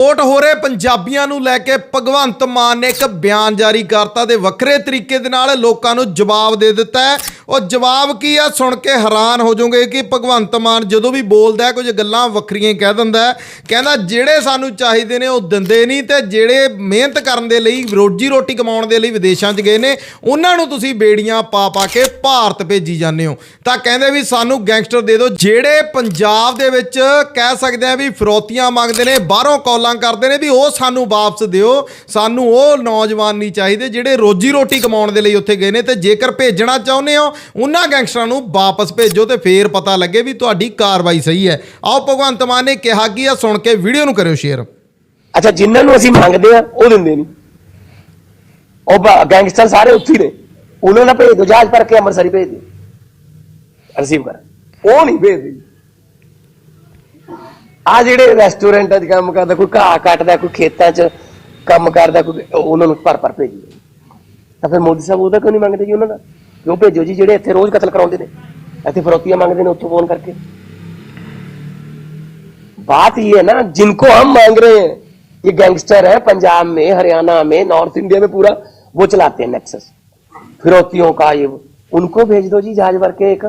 ਕੋਟ ਹੋ ਰਹੇ ਪੰਜਾਬੀਆਂ ਨੂੰ ਲੈ ਕੇ ਭਗਵੰਤ ਮਾਨ ਨੇ ਇੱਕ ਬਿਆਨ ਜਾਰੀ ਕਰਤਾ ਤੇ ਵੱਖਰੇ ਤਰੀਕੇ ਦੇ ਨਾਲ ਲੋਕਾਂ ਨੂੰ ਜਵਾਬ ਦੇ ਦਿੱਤਾ ਹੈ। ਉਹ ਜਵਾਬ ਕੀ ਆ? ਸੁਣ ਕੇ ਹੈਰਾਨ ਹੋ ਜਾਓਗੇ ਕਿ ਭਗਵੰਤ ਮਾਨ ਜਦੋਂ ਵੀ ਬੋਲਦਾ ਹੈ, ਕੁਝ ਗੱਲਾਂ ਵੱਖਰੀਆਂ ਕਹਿ ਦਿੰਦਾ ਹੈ। ਕਹਿੰਦਾ ਜਿਹੜੇ ਸਾਨੂੰ ਚਾਹੀਦੇ ਨੇ ਉਹ ਦਿੰਦੇ ਨਹੀਂ ਤੇ ਜਿਹੜੇ ਮਿਹਨਤ ਕਰਨ ਦੇ ਲਈ ਰੋਜੀ ਰੋਟੀ ਕਮਾਉਣ ਦੇ ਲਈ ਵਿਦੇਸ਼ਾਂ 'ਚ ਗਏ ਨੇ ਉਹਨਾਂ ਨੂੰ ਤੁਸੀਂ ਬੇੜੀਆਂ ਪਾ ਪਾ ਕੇ ਭਾਰਤ ਭੇਜੀ ਜਾਂਦੇ ਹੋ। ਤਾਂ ਕਹਿੰਦੇ ਵੀ ਸਾਨੂੰ ਗੈਂਗਸਟਰ ਦੇ ਦਿਓ। ਜਿਹੜੇ ਪੰਜਾਬ ਦੇ ਵਿੱਚ ਕਹਿ ਸਕਦੇ ਆ ਵੀ ਫਰੋਤੀਆਂ ਮੰਗਦੇ ਨੇ ਬਾਹਰੋਂ ਕੌਲਾਂ ਕਰਦੇ ਨੇ ਵੀ ਉਹ ਸਾਨੂੰ ਵਾਪਸ ਦਿਓ, ਸਾਨੂੰ ਉਹ ਨੌਜਵਾਨ ਨਹੀਂ ਚਾਹੀਦੇ ਜਿਹੜੇ ਰੋਜੀ ਰੋਟੀ ਕਮਾਉਣ ਦੇ ਲਈ ਉੱਥੇ ਗਏ ਨੇ ਤੇ ਜੇਕਰ ਭੇਜਣਾ ਚਾਹੁੰਦੇ ਹੋ, ਉਹਨਾਂ ਗੈਂਗਸਟਰਾਂ ਨੂੰ ਵਾਪਸ ਭੇਜੋ ਤੇ ਫੇਰ ਪਤਾ ਲੱਗੇ ਵੀ ਤੁਹਾਡੀ ਕਾਰਵਾਈ ਸਹੀ ਹੈ। ਆਓ, ਭਗਵੰਤ ਮਾਨ ਨੇ ਕਿਹਾ ਕੀ ਆ, ਸੁਣ ਕੇ ਵੀਡੀਓ ਨੂੰ ਕਰਿਓ ਸ਼ੇਅਰ। ਅੱਛਾ, ਜਿਨ੍ਹਾਂ ਨੂੰ ਅਸੀਂ ਮੰਗਦੇ ਆ ਉਹ ਦਿੰਦੇ ਨਹੀਂ। ਉਹ ਗੈਂਗਸਟਰ ਸਾਰੇ ਉੱਥੇ ਨੇ। ਉਹਨਾਂ ਨਾਲ ਭੇਜ ਦਿਓ, ਜਹਾਜ਼ ਭਰ ਕੇ ਅੰਮ੍ਰਿਤਸਰ ਭੇਜ ਦਿਓ। ਰਿਸੀਵ ਕਰ। ਉਹ ਨਹੀਂ ਭੇਜਦੇ। ਆ ਜਿਹੜੇ ਰੈਸਟੋਰੈਂਟਾਂ 'ਚ ਕੰਮ ਕਰਦਾ ਕੋਈ ਘਾਹ ਕੱਟਦਾ ਕੋਈ ਖੇਤਾਂ 'ਚ ਕੰਮ ਕਰਦਾ ਕੋਈ ਉਹਨਾਂ ਨੂੰ ਭਰ ਭਰ ਭੇਜੀ ਤਾਂ ਫਿਰ ਮੋਦੀ ਸਾਹਿਬ ਉਹਦਾ ਕਿਉਂ ਨਹੀਂ ਮੰਗਦੇ ਜੀ ਉਹਨਾਂ ਦਾ ਕਿਉਂ ਭੇਜੋ ਜੀ ਜਿਹੜੇ ਇੱਥੇ ਰੋਜ਼ ਕਤਲ ਕਰਾਉਂਦੇ ਨੇ ਇੱਥੇ ਫਰੋਤੀਆਂ ਮੰਗਦੇ ਨੇ ਉੱਥੋਂ ਫੋਨ ਕਰਕੇ बात ये है ना जिनको हम मांग रहे हैं ये गैंगस्टर है पंजाब में हरियाणा में नॉर्थ इंडिया में पूरा वो चलाते हैं नेक्सस फिरौतियों का ये वो। उनको भेज दो जी जहाज भर के एक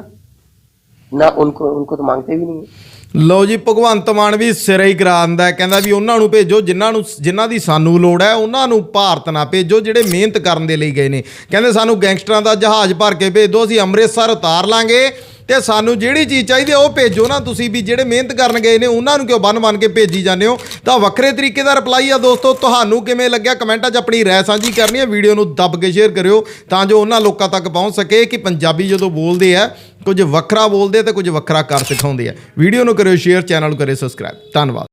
ना उनको उनको तो मांगते भी नहीं है ਲਓ ਜੀ, ਭਗਵੰਤ ਮਾਨ ਵੀ ਸਿਰੇ ਹੀ ਕਰਾ ਦਿੰਦਾ ਕਹਿੰਦਾ ਵੀ ਉਹਨਾਂ ਨੂੰ ਭੇਜੋ, ਜਿਨ੍ਹਾਂ ਨੂੰ ਜਿਨ੍ਹਾਂ ਦੀ ਸਾਨੂੰ ਲੋੜ ਹੈ, ਉਹਨਾਂ ਨੂੰ ਭਾਰਤ ਨਾ ਭੇਜੋ, ਜਿਹੜੇ ਮਿਹਨਤ ਕਰਨ ਦੇ ਲਈ ਗਏ ਨੇ। ਕਹਿੰਦੇ ਸਾਨੂੰ ਗੈਂਗਸਟਰਾਂ ਦਾ ਜਹਾਜ਼ ਭਰ ਕੇ ਭੇਜ ਦਿਓ, ਅਸੀਂ ਅੰਮ੍ਰਿਤਸਰ ਉਤਾਰ ਲਾਂਗੇ। ਤੇ ਸਾਨੂੰ ਜਿਹੜੀ ਚੀਜ਼ ਚਾਹੀਦੀ ਹੈ ਉਹ ਭੇਜੋ ਨਾ। ਤੁਸੀਂ ਵੀ ਜਿਹੜੇ ਮਿਹਨਤ ਕਰਨ ਗਏ ਨੇ, ਉਹਨਾਂ ਨੂੰ ਕਿਉਂ ਬੰਨ ਬੰਨ ਕੇ ਭੇਜੀ ਜਾਂਦੇ ਹੋ? ਤਾਂ ਵੱਖਰੇ ਤਰੀਕੇ ਦਾ ਰਿਪਲਾਈ ਆ ਦੋਸਤੋ। ਤੁਹਾਨੂੰ ਕਿਵੇਂ ਲੱਗਿਆ? ਕਮੈਂਟਾਂ 'ਚ ਆਪਣੀ ਰਾਏ ਸਾਂਝੀ ਕਰਨੀ ਹੈ ਵੀਡੀਓ ਨੂੰ ਦੱਬ ਕੇ ਸ਼ੇਅਰ ਕਰਿਓ, ਤਾਂ ਜੋ ਉਹਨਾਂ ਲੋਕਾਂ ਤੱਕ ਪਹੁੰਚ ਸਕੇ ਕਿ ਪੰਜਾਬੀ ਜਦੋਂ ਬੋਲਦੇ ਆ, ਕੁਝ ਵੱਖਰਾ ਬੋਲਦੇ ਆ ਤੇ ਕੁਝ ਵੱਖਰਾ ਕਰ ਸਿਖਾਉਂਦੇ ਆ। ਵੀਡੀਓ ਨੂੰ ਕਰਿਓ ਸ਼ੇਅਰ ਚੈਨਲ ਨੂੰ ਕਰਿਓ ਸਬਸਕ੍ਰਾਈਬ ਧੰਨਵਾਦ।